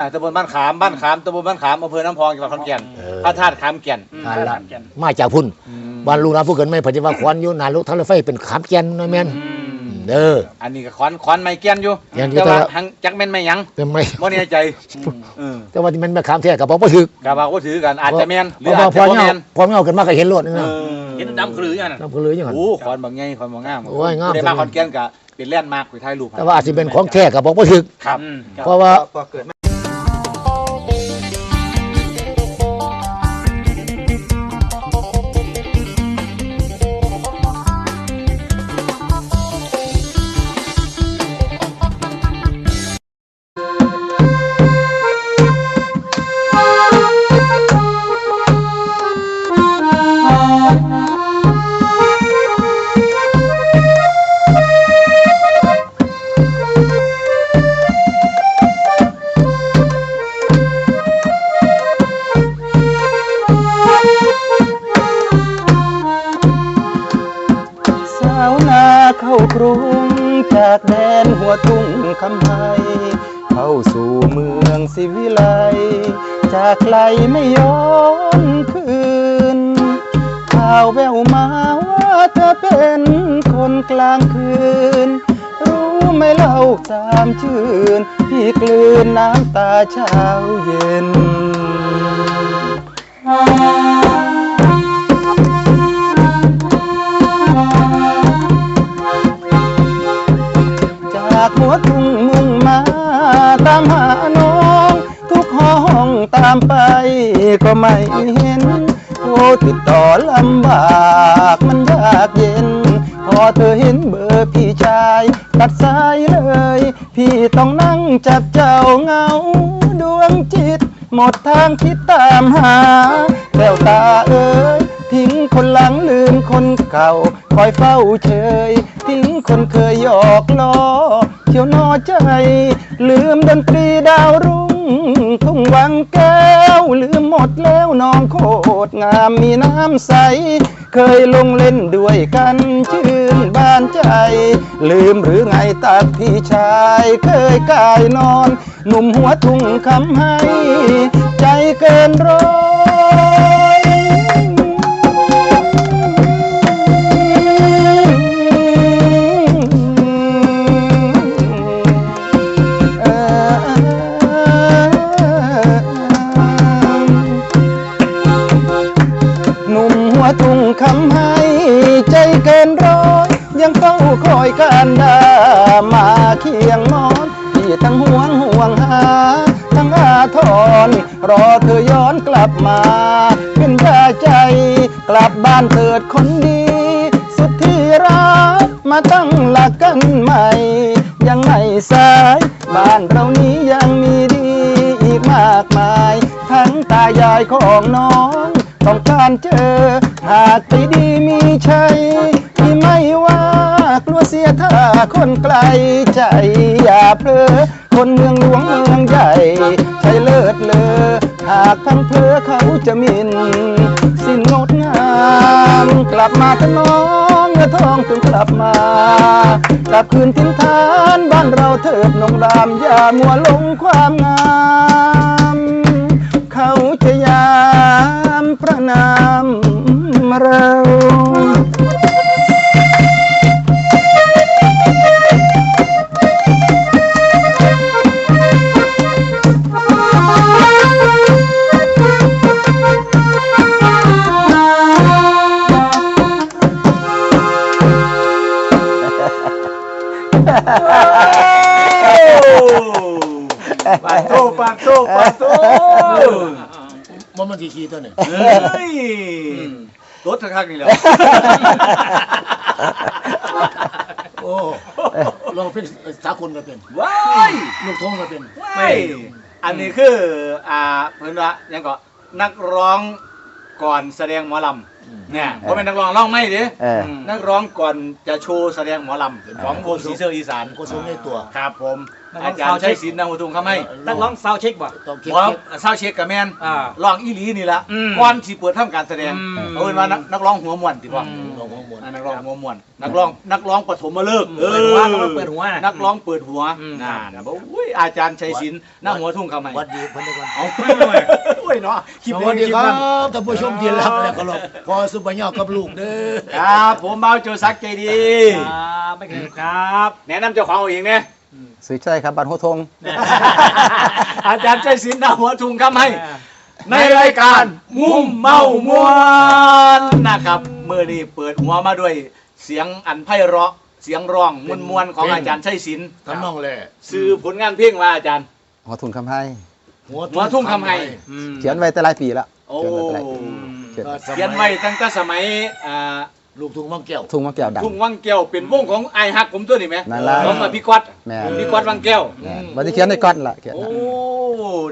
อ่าตำบลบ้านขามบ้านขามตำบลบ้านขามอำเภอน้ำพองจังหวัดขอนแก่นเออ พระธาตุขามแก่นทานละ มาจากพุ่นอืมบ้านลุงนาผู้เกินไม่ปฏิวัติควันอยู่นานลูกทางรถไฟเป็นขามแก่นน้อยแม่นอืมเด้อ อันนี้ก็ขอนขอนไม้แก่นอยู่แก่นอยู่แต่ว่าแต่ว่า หังจักแม่นไม่หยังแต่ไม่บ่แน่ใจเออแต่ว่าที่มันมาขามแท้กับบอกว่าถือกะว่าก็ถือกันอาจจะแม่นหเพรือราะอาว่าจพจะอบ่เงาแม่นพอเงากันมาก็เห็นรถนี่เอนะอเห็นดำคลืออย่างนั้นน้ำพลืออย่างนั้น โอ้ขอนบางใหญ่ขอนบางงามโอ้ยงามผู้ได้มาขอนแก่นก็เป็นแลนด์มาร์คไปถ่ายรูปแต่ว่าอาจจะเป็นของแท้กับบอกว่าถือครับอืมเพราะว่า พอเกิด สิวิไลจากไกลไม่ย้อนคืนข่าวแววมาว่าเธอเป็นคนกลางคืน รู้ไหมเล่าสามชื่นพี่กลืนน้ำตาเช้าเย็น จากหัวทุ่ง ก็ไม่เห็นโทรติดต่อลำบากมันยากเย็น พอเธอเห็นเบอร์พี่ชาย ตัดสายเลย พี่ต้องนั่งจับเจ้าเงา ดวงจิต หมดทางคิดตามหาแววตาเอ้ยทิ้งคนหลังลืมคนเก่า คอยเฝ้าเฉย ทิ้งคนเคยหยอกล้อเที่ยวนอใจ ลืมดนตรีดาวรุ่ง ทุ่งวังแก้วลืมหมดแล้วน้องโคตรงามมีน้ำใส เคยลงเล่นด้วยกันชื่นบานใจ ลืมหรือไงตักพี่ชาย เคยกายนอน หนุ่มหัวทุ่งคำให้ ใจเกินร้อย อยการดามาเคียงมอนที่ทั้งห่วงห่วงหา ทั้งอาทรรอเธอย้อนกลับมาเป็นยาใจ กลับบ้านเถิดคนดี สุดที่รักมาตั้งหลักกันใหม่ ยังไม่สายบ้านเรานี้ยังมีดีอีกมากมาย ทั้งตายายของน้อง ต้องการเจอหากใจดีมี คนไกลใจอย่าเพลอคนเมืองหลวงเมืองใหญ่ใช้เลิศเลอหากพังเพลอเขาจะมิน สิ้นงดงามกลับมาเถอะน้องเนื้อทองจงกลับมากลับคืนทิ้นฐานบ้านเราเถิดนงรามอย่ามัวหลงความงาม เขาจะยามประนาม ปาโตปาโตปาโตมันมันกี่ขีดตัวเนี่ยเฮ้ยรถสังนี่แหละโอ้เราเป็นสากลก็เป็นว้ายลูกทงก็เป็นไม่อันนี้คืออ่าเพิ่อนว่ายังก็นักร้องก่อนแสดงหมอลำเนี่ยเพราะเป็นนักร้องร้องไม่ดิเออนักร้องก่อนจะโชว์แสดงหมอลำของวงสีเสื้ออีสานก็สูงในตัวครับผม อาจารย์ชัยศิลป์นหัวทุ่งคำให้นักร้องซาวเช็คบ่ต้องเก็บบ่เก็บเศร้าเช็คกับแมนอ่าร้องอีหลีนี่ละอืมก่อนสิเปิดทำการแสดงอืมเอาเป็นว่านักนักร้องหัวม่วนติพ่ออมลองหัวหมดอ่านักร้องหัวม่วนนักร้องนักร้องปฐมฤกษ์เปิดหัวนักร้องเปิดหัวนักร้องเปิดหัวอืม น่าบอกอุ้ยอาจารย์ชัยศิลป์นหัวทุ่งคำให้วัดดีเพิ่นได้ก่อนเอาโอ้ยเนาะคลิปสนี้วัสดีคลิปครันั้นบท่านผู้ชมที่รักและเคารพพอสุปญญากับลูกเด้อ ครับผมเบาโจซักใจดี ครับไม่เคยครับ แนะนำเจ้าของเอาเองเนี่ย สุดใจครับบ้านหัวทง อาจารย์ชัยศิลป์นหัวทุ่งคำให้ ในรายการมุมเมามวนนะครับเมื่อนี้เปิดหัวมาด้วยเสียงอันไพเราะเสียงร้องมวลมวลๆของอาจารย์ชัยศิลป์ทำนองแหละสื่อผลงานเพลงว่าอาจารย์หัวทุนคำให้หัวหัวทุ่งคำให้เขียนไว้แต่หลายปีแล้วโอ้เขียนไว้แต่หลายปี เขียน ก็สมัเขียนไว้ตั้งแต่สมัยอ่า ลูกทุ่งมังแก้วทุ่งมะแก้วดัง ทุ่งวังแก้วเป็นวงของไอฮักผมตัวนี้ไหมนั่นล่ะ ของพี่ก๊อตแม่พี่ก๊อตวังแก้วแม่นวันที่เขียนในก้อนล่ะเขียนโอ้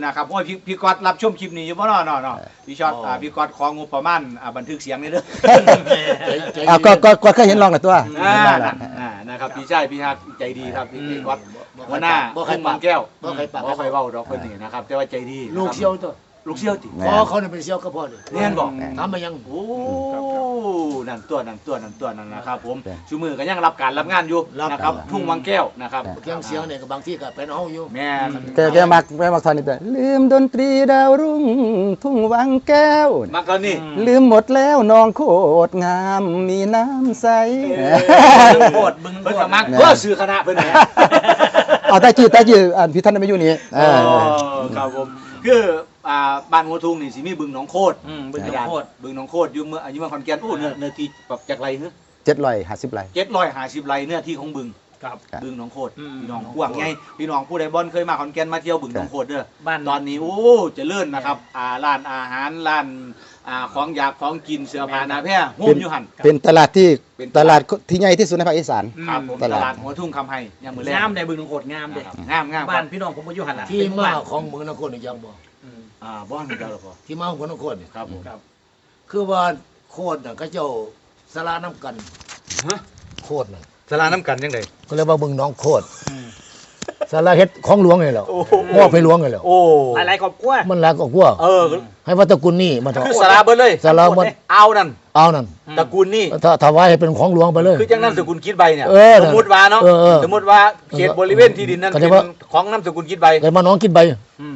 น่ะ นะครับโอ้ยพี่พี่ก๊อตรับชมคลิปนี้อยู่บ่เนาะเนาะเนาะพี่ช็อตอ่าพี่ก๊อตของงบประมาณอ่าบันทึกเสียงนี่เด้อ ใจอ้าวก็ก็ก็เคยเห็นลองหลายตัวอ่าเห็นลองหลายอ่านะครับพี่ชายพี่ฮักใจดีครับพี่พี่ก๊อต บ่หัวหน้าบ่ใครทุ่งปาวักงแก้วบ่ใครปากบ่ใครเว้าดอกเพิ่นนี่นะครับแต่ว่าใจดีลูกเชี่ยวตัว ลูกเชี่ยวติแม่พ่อเขาเนี่ยเป็นเชี่ยวก็พ่อเลยเรียนบอกแม่ทำมายังโอ้นั่นตัวนั่นตัวนั่นตัวนั่นนะครับ ผมแม่ชูมือก็ยังรับการรับงานอยู่นะครับทุ่งวังแก้วนะครับ เครื่องเสียงเนี่ยก็บางที่ก็เป็นเฮาอยู่แม่นแกแกมักแกมักทอนนี่แต่ลืมดนตรีดาวรุ่ง ทุ่งวังแก้วมาก่อนนี่ลืมหมดแล้วน้องโคตรงามมีน้ำใสโคตรบึงโคเพิ่นตสรมัครแม่เพื่อซื้อคณะเพิ่นเนี่ยเอาแต่จืดแต่จืดอ่านพี่ท่านไม่อยู่นี่เอโอ้อครับผมคือ อ่าบ้านหัวทุ่งนี่สิมีบึงหนองโคตรอืมบึงหนองโคตรบึงหนองโคตรอยู่เมื่ออยู่เมื่อขอนแก่นโอ้เนื้อเนื้อที่แบบจากไรเฮ้เจ็ดร้อยห้าสิบไรเจ็ดร้อยห้าสิบไรเนื้อที่ของบึงครับ ครับ บึงหนองโคตรอืม พี่น้องกว้างไงพี่น้องผู้ใดบ่อนเคยมาขอนแก่นมาเที่ยวบึงหนองโคตรเด้อ บ้าน ตอนนี้โอ้เจริญนะครับอ่าร้านอาหารร้านอ่าของอยากของกินเสื้อผ้าหนาแพร่โฮมอยู่หัน เป็นตลาดที่เป็นตลาดที่ใหญ่ที่สุดในภาคอีสาน ครับผมตตลาด ลาดหัวทุ่งคำไฮยามมือแรกงามได้บึงหนองโคตรงามเด้งามงามบ้านพี่น้องผมก็อยู่หันล่ะที่เป็นหมาบ้านของเมืองนครนี่ยังบ่อืม อ่าบ้านเจ้าหรอพ่อที่มาของเมืองนครนี่ครับผมครับ คือว่าโคตรน่ะเขาเจ้าสลาน้ำกันโคตรน่ะสลาน้ำกันยังไงก็เรียกว่าเมืองหน้องโคตร สลาเฮ็ดของหลวงไงแล้วมอบให้หลวงไงแล้วโอ้หลายๆครอบครัวมันหลายก็กลัวเออให้วัดตระกุลนี่มาเถอะ คือสลาเบิดเลยสลาเบิด เอานั่นเอานั่นตระกูลนี่ถ้าถวายให้เป็นของหลวงไปเลย คือจังน้ำสกุลคิดใบเนี่ยเออสมมติว่าเนาะเออเออสมมติว่าเขตบริเวณที่ดินนั้นก็เป็จะนว่าของน้ำสกุลคิดใบแต่มาน้องกินใบ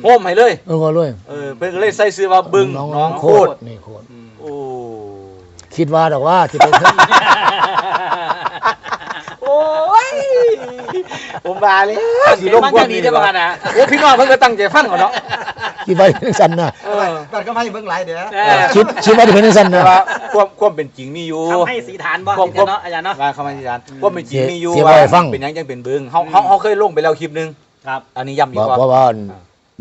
โฮมให้เลยเออก็เลยเออเพิ่นก็เลยใส่ซื้อว่าบึงหน้องโคตรนี่โคตรโอ้ คิดว่าดอกว่าที่เป็นโอ้ ยผมมาเลยสิลงมันพวก็กดีนี้ได้ได้ป่ะป่ะนะโอ้พี่น้องเพิ่นก็ตั้งใจฟังก่อนเนาะคิดว่าเป็นสันนะเออบ้านก็ไม่เบิ่งหลายเด้อเออคิดคิดว่าเป็นสันแต่นะว่าความความเป็นจริงมีอยู่ทำให้สีฐานบ่ผมที่เนาะอาจารย์เนาะว่าคำอธิษฐานความเป็นจริงมีอยู่เสียว่าไว้ฟังเป็นหยังจังเป็นบึงเฮาเฮาเฮาเคยลงไปแล้วคลิปหนึงครับ อันนี้ย้ำอีกบอกว่าเพราะว่า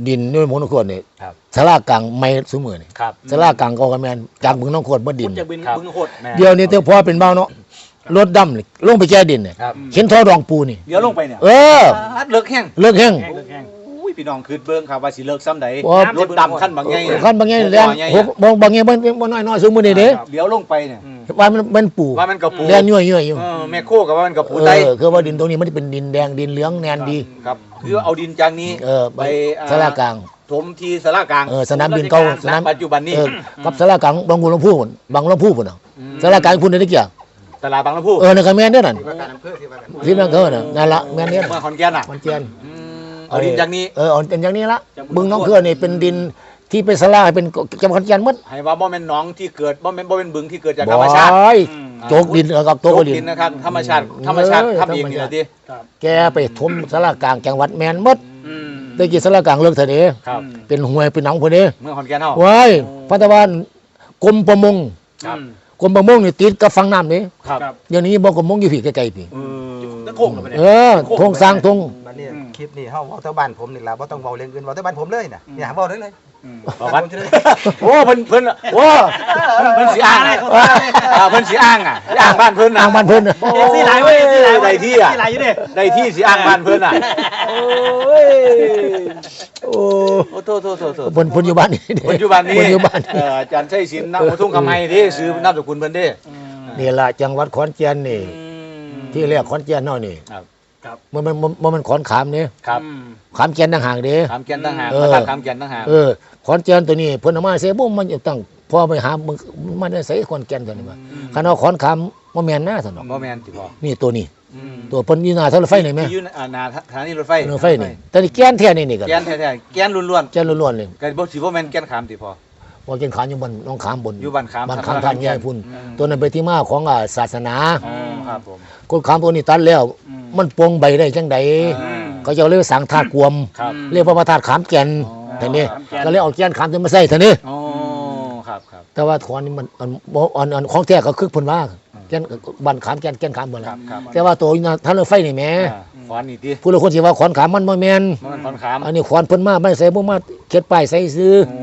ดินด้วยมงคลนี่ครับสลากลางไม่สมือนี่ครับสลากลางก็กระแมนจากบึงน้องโคตรบ่ดินจะบึงครับบึงโคตรแม่เดี๋ยวนี้เธอพอเป็นเบาเนาะ รถดำนี่ลงไปแก้ดินเนี่ยครับเห็นท่อรองปูนี่ เดี๋ยวลงไปเนี่ยเออเลิกแห้งเลิกแห้งแห้งเลิกแห้งอุ้ยพี่น้องคืดเบิ่งครับว่าสิเลิกซ้ำใดโอ้รถดำขั้นบางไงขั้นบางแง่แรงใหญ่หกบางบางแง่บางบางน้อยน้อยสูงมือนี่เด้เดี๋ยวลงไปเนี่ยว่ามันมันปูว่ามันกระปูแดงย่อยย่อยอยู่เออแม่โคกับว่ามันกระปูเอได้อคือว่าดินตรงนี้มันเป็นดินแดงดินเหลืองแนนดี ครับ คือเอาดินจากนี้เออไปอ่สลากลาง ถมที่สลากลางเออสนามบินเก่าสนามปัจจุบันนี้เออกับสลากลางบางกุลำพูพุ่นบางลำพูพุ่นน่ะม สลากลางพุ่นได้กี่อย่าง ตลาดบางลำพูเออนั่นก็แม่นเด้อนั่นว่าการอำเภอที่ว่ากันที่นั่นก็น่ะนั่นละแม่นเด้อเมื่อขอนแก่นอะมันเจียนอืมเอาดินจากนี้ เออเอาเป็นอย่างนี้ละบึงน้องเครือนี่เป็นดินที่เป็นสลาให้เป็นจังหวัดขอนแก่นหมด ให้ว่าบ่แม่นหน้องที่เกิดบ่แม่นบ่แม่นบึงที่เกิดจากธบ่รรมชาติยโจกดินเออกับโจโจกกดิดินน นะครับธรรมชาติธรรมชาติเออทำเองนี่ธรรมชาล่ะติติแกไปถมสลากลางจังหวัดแม่นหมดอืมได้กี่สลากลางเลิกเถอะเด้ครับเป็นห้วยเป็นหนองพุ่นเด้เมื่อขอนแก่นเฮาว้ายพัฒนานกรมประมงครับ กรมประมงนี่ติดกับฝั่งน้ำนี่ครับ เดี๋ยวนี้บ่กรมประมงอยู่พี่ใกล้ๆพี่เออตะโคงลงไปเนี่ย เออทงสร้างทงบัดนี้คลิปนี้เฮาเว้าแต่บ้านผมนี่ล่ะบ่ต้องเว้าเรื่องอื่นเว้าแต่บ้านผมเลยน่ะอย่าเว้าเลยเลยบอกว่าโอ้เพิ่นเพิ่นโอ้เพิ่นเพิ่นสิอ้างอะอ่าเพิ่นสิอ้างอะสิอ้างบ้านเพิ่นน่ะทางบ้านเพิ่นน่ะโอ้เอฟซีหลายเว้ยเอฟซีหลายเว้ได้ยที่อะที่หลายอยู่ดิได้ที่สิอ้างบ้านเพิ่นอะโอ้ยโอ้โอ้โทษโทษโทษโทษเพิ่นเพิ่นอยู่บ้านนี่เด้ปัจจุบันนี้เพิ่นอยู่บ้านเอ่ออาจารย์ชัยศิลป์นำมาทุ่งคำไฮเด้ซื้อนามสกุลเพิ่นเด้ นี่ล่ะจังหวัดขอนแก่นนี่ ที่แรกขอนแก่นเฮานี่ครับ ครับมันมันมันมันมันขอนขามเนี่ยครับอืมขามแกนต่างหากเด้ ขามแก่นต่างหากเออพระธาตุขามแก่นต่างหากเออขอนแกนตัวนี้เพิ่นเอามาเสบุ้มมันอยู่ตั้งพอไปหามึงมันได้ใส่ขอนแกนตัวนี้มาคันเอาขอนขามบ่แม่นนะซั่นดอกบ่แม่นติพ่อนี่ตัวนี้ อืมตัวเพิ่นอยู่หน้าทางรถไฟนี่แม่ที่อยู่อ่าหนาสถานีรถไฟรถไฟนี่แต่นี่แกนแท้นี่นี่ก็แกนแท้ๆแกนล้วนแกนล้วนๆเลยๆก็บ่สิบ่แม่นแกนขามติพ่อ บ่แกนขามอยู่บนน้องขามบนอยู่บ้านขามบ้านขามทางใหญ่พุ่นอืมตัวนั้นเป็นที่มาของอ่าศาสนาอ๋อครับผมคนขามตัวนี้ตัดแล้วอืมมันปลงใบได้จังใดอืมเขาจะเอาเรียกว่าสังธาตุกวมครับเรียกว่าพระธาตุขามแก่นอ๋อท่านี้ขามแก่นก็เลยเอาแก่นขามตัวมาใส่ท่านี้อ๋อครับครับแต่ว่าขอนนี่มันอันบ่อันอันของแท้ก็คือเพิ่นว่าแก่นบันขามแก่นแก่นขามเบิ่นครัล่ะบครับแต่ว่าตัวนี้นะท่านรถไฟนี่แหมอ่าขอนนี่ติผู้ละคนสิว่าขอนขามมันบ่แม่นมันขอนขามอันนี้ขอนเพิ่นมาไม่ใส่บ่มาเข็ดป้ายใส่ซื้อโอ้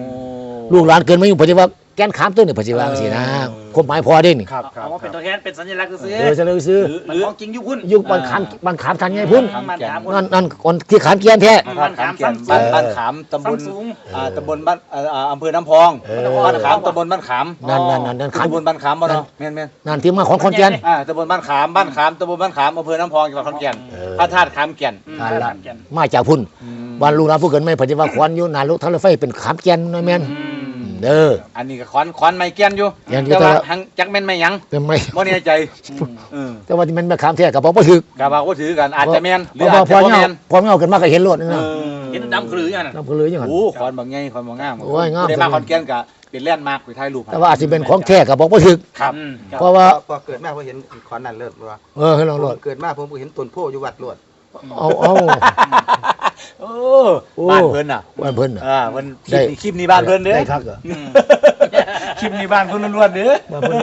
ลูกหลานเกินมาอยู่เพิ่นสิว่าแก่นขามตัวนี่เพิ่นสิว่าจังซี่นะเออความหมายพอเด้นี่ครับครับเอาว่าเป็นตัวแทนเป็นสัญลักษณ์ซื้อเออจะเลยซื้อหรือมันหรือของจริงอยู่พุ่นอยู่บันขามบันขามทางไงพุ่นขามแก่นนั่นนั่นคนที่ขามแก่นแท้พระธาตุขามแก่นบ้านบ้านขามตำบลซ้ำสูงอ่าตำบลบ้านอ่าอ่าอำเภอน้ำพองเออบ้านขามตำบลบ้านขามนั่นนั่นนั่นนั่นขามตำบลบ้านขามบ่เนาะแม่นแม่นนั่นที่มาของขอนแก่นอ่าตำบลบ้านขามบ้านขามตำบลบ้านขามอำเภอน้ำพองจังหวัดขอนแก่นเออพระธาตุขามแก่นอืมนั่นละขามแก่นมาจากพุ่นอืมบ้านลูกหลานผู้เกินไม่ปฏิวัติขวานอยู่หนาลูกทางรถไฟเป็นขามแก่นน้อยแม่นอืม เด้อ อันนี้ก็ขอนขอนไม้แก่นอยู่แก่นอยู่แต่ว่าแต่ว่า หังจักแม่นไม่หยังเป็นไม่บ่แน่ใจเออแต่ว่าที่มันมาขามแท้กับบอกว่าถึกกะว่าก็ถือกันอาจจะแม่นหเพรือราะอาว่าจพจะอบ่เงาแม่นพอเงากันมากก็เห็นรถนี่เอนะอเห็นดำครืออย่างนั้นน้ำก็เลยอย่างนั้น โอ้ขอนบางใหญ่ขอนบางงามโอ้ยงามผู้ได้มาขอนแก่นก็เป็นแลนด์มาร์คไปถ่ายรูปแต่ว่าอาจจะเป็นของแท้กับบอกว่าถึก ครับอืม เพราะว่าพอเกิดมาพอเห็นขอนนั่นเลิศว่าเออให้ลองรถเกิดมาผมก็เห็นต้นโพอยู่วัดลวด เอาเอาโอ้โอ้บ้านเพิ่นน่ะว่าเพิ่นน่ะอ่าเพิ่นคได้ลิปนี้คลิปนี้บ้านเพิ่นเด้อได้ครับเหรอคลิปนี้บ้านเพิ่นล้วนๆเด้อว่าเพิ่น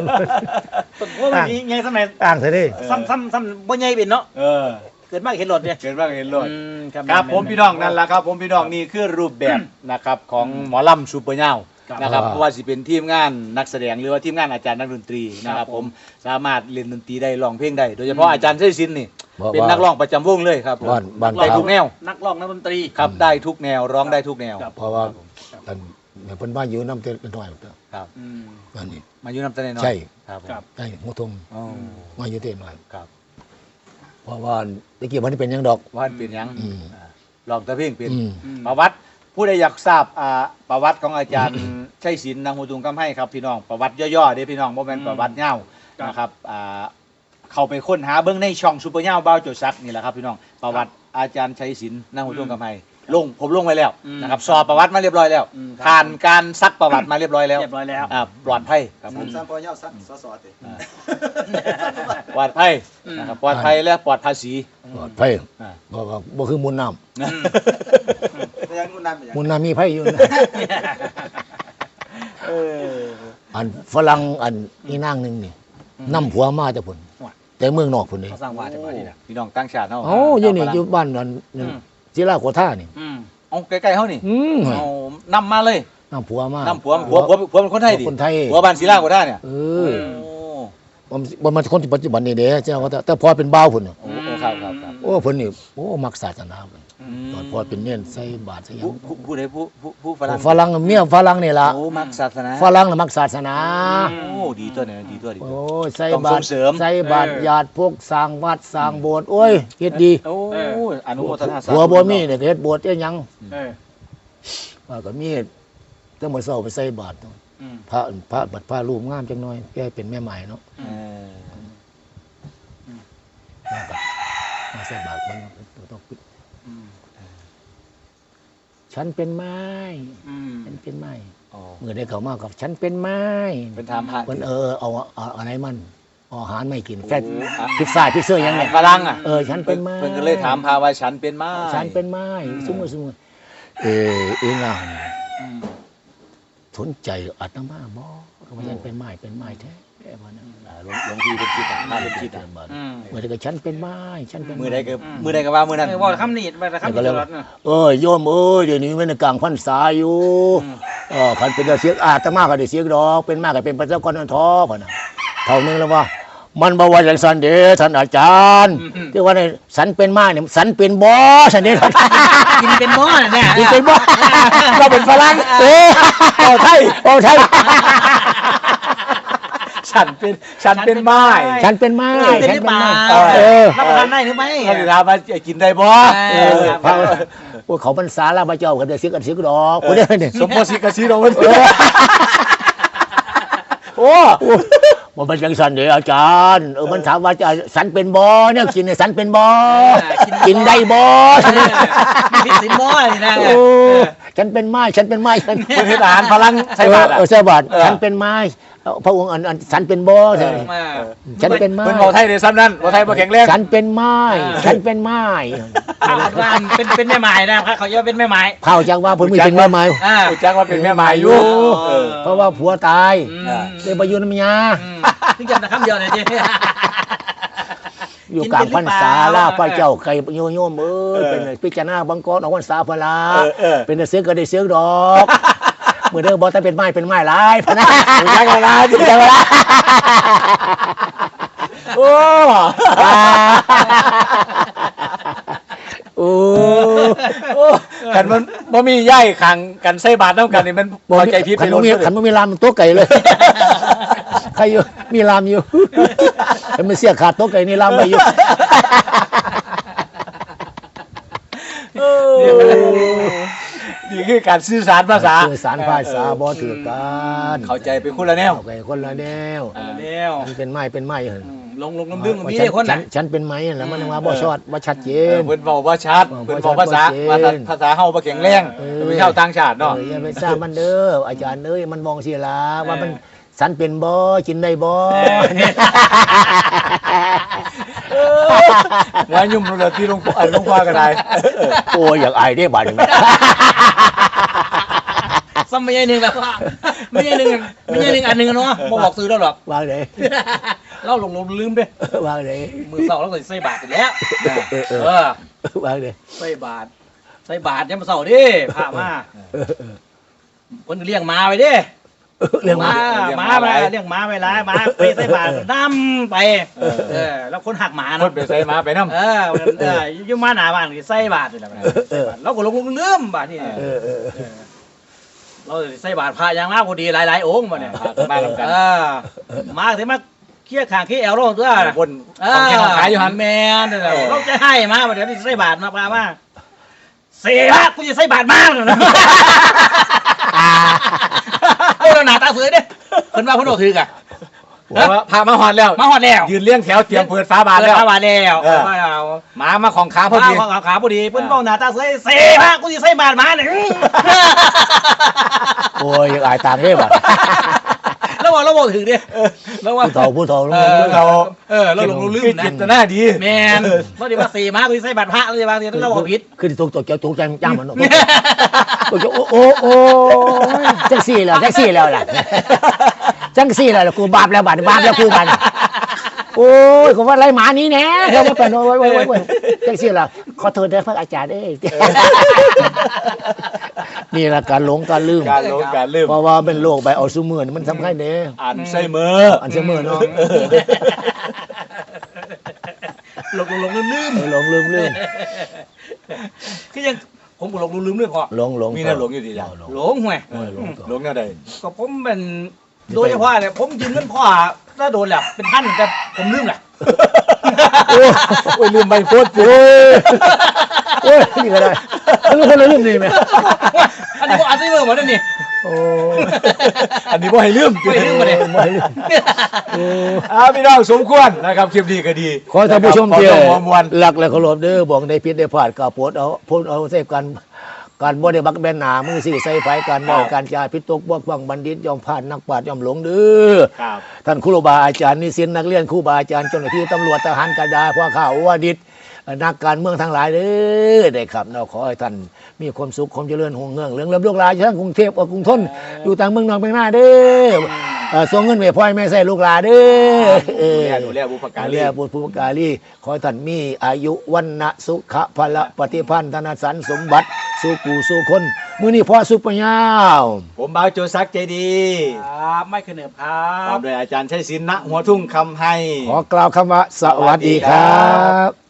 ต้นโพมันมีไงสมัยต่างเถอะดิซ้ำซ้ำซ้ำบ่ใหญ่เป็นเนาะเออเกิดมาเห็นรถเนี่ยเกิดว่าเห็นรถอืมครับผมพี่น้องนั่นแหละครับ ผมพี่น้องนี่คือรูปแบบนะครับของหมอลำซูเปอร์เน่าครับ นะครับอ่าเพราะว่าสิเป็นทีมงานนักแสดงหรือว่าทีมงานอาจารย์นักดนตรีนะครับผมสามารถเล่นดนตรีได้ร้องเพลงได้โดยเฉพาะอาจารย์เชยศิลป์นี่เพราะเป็นว่านักร้องประจำวงเลยครับผมบ้านบ้านได้ทุกแนวนักร้องนักดนตรีครับได้ทุกแนวร้องได้ทุกแนวครับเพราะว่าอันเพิ่นว่าอยู่น้ำเต็มหน่อยครับอืมอันนี้มาอยู่นำตะเนยเนาะใช่ครับผมครับได้หัวทงอ๋อมาอยู่เต็มหน่อยครับเพราะว่าตะกี้มันเป็นหยังดอกว่าเป็นหยังอืมอ่าลองแตะเพลงเป็นอืมอืมประวัติผู้ใดอยากทราบอ่าประวัติของอาจารย์ ชัยศิลป์นางหูตุงคำให้ครับพี่น้องประวัติย่อๆเด้พี่น้องบ่แม่นประวัติยาวครับ นะครับอ่าเข้าไปค้นหาเบิ่งในช่องซูเปอร์ยาวบ้าวโจซักนี่แหละครับพี่น้องประวัติอาจารย์ชัยศิลป์นางหูตุงคำให้ลงผมลงไว้แล้วอืมนะครับสอบประวัติมาเรียบร้อยแล้วอืมครับ ผ่านการซักประวัติมาเรียบร้อยแล้วเรียบร้อยแล้ว อ่าปลอดภัยครับผมสามปอยาวสักสอสอติอ่า ปลอดภัยอืม นะครับปลอดภัยและปลอดภาษี ปลอดภัยอ่า บ่บ่บ่คือมุนน้แต่ยังนู่นนั่นไปยังำมุนน้ำมีไผอยู่นะเอออันฝรั่งอันอีนางหนึงนี่นำผัวมาแต่พุ่นว่ะแต่เมืองนอกพุ่นนี่เขาสร้างว่าจังหวะนี้นะพี่น้องตั้งชาติเนาะ เอ้าอยู่นี่อยู่บ้านอันนั่นอืม ศิลาโคท่านี่อืมเอาใกล้ๆเฮานี่อืมเอานำมาเลยนำผัวมานำผัวผัวผัวผัวเป็นคนไทยดิคนไทยผัวบ้านศิลาโกท่าเนี่ยเอโอ้อมันมันมันคนที่ปัจจุบันนี่เด้เจ้าว่าแต่แต่พอเป็นบ่าวพุ่นน่ะโอ้โอ้ครับครับครับโอ้เพิ่นนี่โอ้มักศาสนาเพิ่นม ตอนพอเป็นเน้นใส่บาตรใส่หยัผู้งผู้ผู้ใดผู้ผู้ผู้ฝรั่งฝรั่งเมียฝรั่งนี่ล่ะโอ้มักศาสนาฝรั่งน่ะมักศาสนา โอ้ดีตัวเนี่ยดีตัวดีโอ้ตัวยใส่ต้องบาส่ตรงเสริม ใส่บาตรญาติพวกสร้างวัดสร้างโบสถ์โอ้ยเฮ็ดดีโอ้อนุโมทนาสาธุหัวบ่มีเนี่ยก็เฮ็ดโบสถ์เฮ็ดหยังเออว่าก็มีแต่มื้อเช้าไปใส่บาตรอืมพระพระบัดพระรูปงามจังหน่อยแกเป็นแม่ใหม่เนาะเออมาก็มาใส่บาตรมันต้องปิดอืม ฉันเป็นไม้อืมฉันเป็นไม้อ๋อเมื่อได้เข้ามากับฉันเป็นไม้เป็นถามพระเพิ่นเออเอาเอาอะไรมันเอาอาหารไม่กินแฟตโอ้อะพิซซ่าพิซเซอร์หยังเนี่ยฝรั่งอะเออฉันเป็นไม้เพิ่นก็เลยถามพาว่าฉันเป็นไม้ฉันเป็นไม้อืมสมมติสมมติเออเองอะอืมสนใจอาตมาบ่ก็ว่าฉันเป็นไม้เป็นไม้แท้แค่ว่านั้นอ่า หลวงหลวงพี่เป็นคิดอะพระเป็นคิดอะอืมเมื่อใดก็ฉันเป็นไม้ฉันเป็นมือใดก็อืมมือใดก็ว่ามือนั้นเออว่าคำนี้ว่าคำนี้ตลอดนะเออโยมเอ้ยเดี๋ยวนี้มันกลางพรรษาอยู่อืมเออคันเป็นเสียงอาตมาก็ได้เสียงดอก เป็นมากก็เป็นพระเจ้าก่อนนั่นท้อพ่นน่ะเท่านึงแล้วว่า มันบ่ว่าจังซั่นเด้ท่านอาจารย์ที่ว่าเนี่ยสันเป็นไม้เนี่ยสันเป็นบ่สันนี่ครับกินเป็นหม้อเนี่ยกินเป็นบ่เราเป็นฝรั่งเออเอาไทยเอาไทย ฉันเป็นฉันเป็นไม้ฉันเป็นไม้เป็นฉันหรือเป็นเปล่าไม้เออรับประทานได้หรือไม่เขาจะถามว่าจะกินได้บ่เอเอออพระโอ้ยเขาบรรษาแล้วพระเจ้ากันเดือดซึกกันซึกดอกคนเดียวเนี่ยสมโพธิกสิโรมันโอ้มันเป็นจังสันเดียอาจารย์เออมันถามว่าจะสันเป็นบอเนี่ยกินเนี่ยสันเป็นบอกินได้บอมีสินบ่นี่นะโอ้ ฉันเป็นไม้ฉันเป็นไม้ฉันเป็นทหารพลังใส่บาตรเออะอใส่บาตรเออ ฉันเป็นไม้พระองค์อันอันฉันเป็นบอใช่ไหมมาฉันเป็นไม้เพิ่นเว้าไทยได้ซ้ำนั้นเว้าไทยบ่แข็งแรง ฉันเป็นไม้เออ ฉันเป็นไม้ข่าวว่าเป็นเป็นแม่ไม้นะครับเขาเยอะเป็นแม่ไม้เข้าจากว่าผมไม่เป็นแม่ไม้อ่ารู้จักว่าเป็นแม่ไม้อยู่เออเพราะว่าผัวตายอืมเลยไปอยู่น้ำยาอืมถึงจำนะคำเดียวเลยจี อยู่กลางพรรษากินเป็นหรือเปล่าล่าพระเจ้าไก่โยโยมเอ้ยเออเป็นพิจารณาบังกรเอาวันสาพลาเออเออเป็นเสือก็ได้เสือดอกเมื่อเด้อบอกแต่เป็นไม้เป็นไม้หลายพะนะรู้จักเวลารู้จักเวลาโอ้โอ้โอ้กันมันบ่มีย่ายขังกันใส่บาตรน้ำกันนี่มันเข้าใจผิดขัไปนหมบ่ดมีเลยขันบ่มีลามมันตัวไก่เลย ใครอยู่มีลามอยู่ขันมันเสียขาดตัวไก่นี่ลามไปอยู่นี่คือการสื่อสารภาษาสื่อสารภาษาบ่ถือกันเข้าใจเป็นคนละแนวเข้าใจคนละแนวอ่าเดียวมันเป็นไม้เป็นไม้เหรออืมลงลงลงดึงมีฉัคนฉัน่ะฉันเป็นไม้นั่นแหล้วมันว่าบ่ชอดบ่ชัดเจเออนเพิ่นเว้าบ่ชัดเออเพิ่นเว้าภาษาบ่ชัดเจนภาษาเฮาบ่แข็งแรงเออเป็นชาวต่างชาติเนาะเอออย่าไปทราบมันเด้ออาจารย์เอ้ยมันมองสิล่ะว่ามัน สันเป็นบ่กินได้บ่งานยุ่มเราที่ลงเอ่อลงฟ้าก็ได้โอ้ยอยากอายได้บาดนี้ซ้ำไม่ใช่หนึ่งแบบว่าไม่ใช่หนึ่งไม่ใช่หนึ่งอันหนึ่งเนาะบ่บอกซื้อแล้วหรอกวางไหนเราหลงลงลืมเด้วางไหนมือเสาเราใส่ใส่บาทไปแล้วเออเออเออวางไหนใส่บาทใส่บาทยังมาเสาดิพามาเออเออคนเลี้ยงม้าไปดิ เรื่องมาม้าม้าไปเลี้ยงม้าไปแล้วม้าไปใส่บาทนํไปเออแล้วคนหักหมาคเนาะนไปใส่มาไปน้ำเออเออยู่มาหนาบ้านก็ใส่บาทนี่แหละเราก็ลงลงลืมบาทนี่เออเออเราใส่บาทพระอย่างน้าพอดีหลายๆองค์มาเนี่ยมานํกันเออมาถึงมาเคี่ยขางเคี่ยแอลโร่ตัวบนเอของแข่งของขายอยู่หันแมนนั่แหละเราจะให้มาเดี๋ยวนี้ใส่บาทมาปลามาเสียกูจะใส่บาทมากเลยนะ เราหนาตาเสือเด้เพิ่นว่าเพิ่นโดถือกะว่าพามาฮอดแล้ว มาหอดแล้วยืนเลี้ยงแถวเตรียมเปิดฟ้าบานแล้วเปิดบาทแล้วเออ มาเอาหมามาของขาพอดีมาขาขาพอดีเพิ่นบอกหนาตาเสือเสียกูจะใส่บาทมาเนี่ยโอ้ยอยากอายตามได้บาดแล้วว่าเราบอกถือเด้แล้วว่าผู้เฒ่าผู้เฒ่าลงเอมาอเด้อเราเออเราหลงลืมคือนะจิตนาดีแมนเพราะดีว่าสี่มาคุยใส่บัตรพระเลยบางทีเราบอกผิด ขึ้นตกตกใจตกใจย่างมันเนาะตกใจโอ้โอ้โอ้ย จังซี่แล้วจังซี่แล้วล่ะจังซี่แล้วล่ะกูบาปแล้วบาดบาปแล้วกูบาดโอ้ยก็ว่าไรหมานี้แน่เดี๋ยวมาเป็นโอ้ยโอ้ยโอ้ยโอ้ยจังซี่ล่ะขอโทษเด้อพระอาจารย์เอ้ยนี่ละการหลงการลืมการลงการลืมเพราะว่าเป็นโรคใบอัลไซเมอร์นี่มันสำคัญเด้อ่านไซเมอร์อัลไซเมอร์เนาะหลงหลงลืมลืมเออหลงลืมลืมคือยัง ผมก็หลงลืมลืมด้วยพอหลงหลงมีน่าหลงอยู่ดีจ้ะหลงหลงห่วยเออหลงต่อหลงแนวใดก็ผมเป็นโดยเฉพาะเนี่ยผมยืมเงินพ่อถ้าโดนแหละเป็นท่านแต่ผมลืมแหละโอ้ยโอ้ยลืมใบโพสต์โอ้ย โอ้ยนี่ก็ได้มันก็คนละลืมนี่ไหมอันนี้ผมอาจจะเมื่อมาด้วยนี่โอ้อันนี้บ่ให้ลืมไม่ลืมมาเลยไม่ลืมโอ้อ่าพี่น้องสมควรนะครับคลิปดีก็ดีขอให้ท่านผู้ชมขอเที่ยวให้มวลหลักและเคารพเด้อบอกในพิษได้พลาดก็โพสต์เอาโพสต์เอาใส่กันการบ่ได้บักแบนหนามือสี่ใส่ไฟการบ่การจาพิษตกบวกบังบัณฑิตยอมพลาดนักปราชญ์ยอมหลงเด้อครับท่านครูบาอาจารย์นิสิตนักเรียนครูบาอาจารย์เจ้าหน้าที่ตำรวจทหารกระดาพ่อข้าววาดิต นักการเมืองทั้งหลายเด้อได้ครับเราขอให้ท่านมีความสุขความเจริญหงเงื่องเรื่องเริ่มลูกหลานอยู่ทั้งกรุงเทพกับกรุงทนอยู่ต่างเมืองนอกเมืองหน้าเด้อเอ่อส่งเงินไปพ่อยแม่ใส่ลูกหลานเด้อเอดูอแลดูแลบุปการเรียบุตรภูมิการีขอให้ท่านมีอายุวันนะสุขะพละปฏิพันธนสันสมบัติสู่กูสู่คนมื้อนี้พ่อสุปยาวผมบ่าวโจซักใจดีครับไม่ขึ้นเหนือครัตาบมโดยอาจารย์ชัยศิลป์ณหัวทุ่งคำให้ ขอกล่าวคำว่าสวัสดีครับ